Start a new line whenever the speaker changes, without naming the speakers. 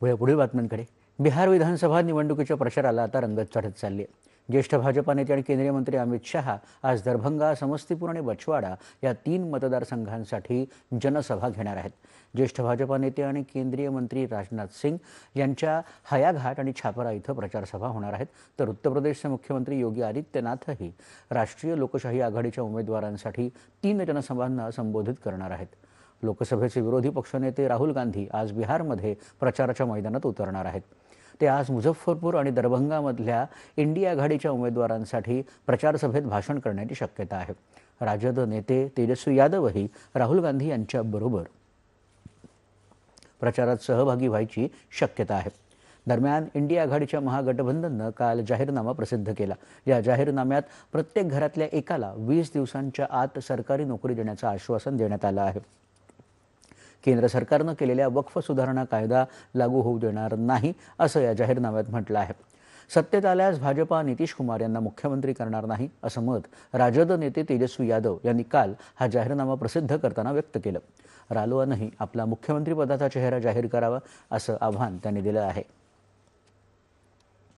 पुढे पुढील बातम्यांकडे. बिहार विधानसभा निवडणुकीच्या प्रचाराला आता रंगत चढत चालली आहे. ज्येष्ठ भाजपा नेते आणि केंद्रीय मंत्री अमित शहा आज दरभंगा समस्तीपूर आणि बछवाडा या तीन मतदारसंघांसाठी जनसभा घेणार आहेत. ज्येष्ठ भाजपा नेते आणि केंद्रीय मंत्री राजनाथ सिंग यांच्या हयाघाट आणि छापरा इथं प्रचारसभा होणार आहेत. तर उत्तर प्रदेशचे मुख्यमंत्री योगी आदित्यनाथही राष्ट्रीय लोकशाही आघाडीच्या उमेदवारांसाठी तीन जनसभांना संबोधित करणार आहेत. लोकसभेचे विरोधी पक्षनेते राहुल गांधी आज बिहारमध्ये प्रचाराच्या मैदानात उतरणार आहेत. ते आज मुझफ्फरपूर आणि दरभंगामधल्या इंडिया आघाडीच्या उमेदवारांसाठी प्रचारसभेत भाषण करण्याची शक्यता आहे. राजद नेते तेजस्वी यादवही राहुल गांधी यांच्याबरोबर प्रचारात सहभागी व्हायची शक्यता आहे. दरम्यान इंडिया आघाडीच्या महागठबंधननं काल जाहीरनामा प्रसिद्ध केला. या जाहीरनाम्यात प्रत्येक घरातल्या एकाला वीस दिवसांच्या आत सरकारी नोकरी देण्याचं आश्वासन देण्यात आलं आहे. केंद्र सरकारनं केलेल्या वक्फ सुधारणा कायदा लागू होऊ देणार नाही असं या जाहीरनाम्यात म्हटलं आहे. सत्तेत आल्यास भाजपा नितीश कुमार यांना मुख्यमंत्री करणार नाही असं मत राजद नेते तेजस्वी यादव यांनी काल हा जाहीरनामा प्रसिद्ध करताना व्यक्त केलं. रालोआनंही आपला मुख्यमंत्रीपदाचा चेहरा जाहीर करावा असं आव्हान त्यांनी दिलं आहे.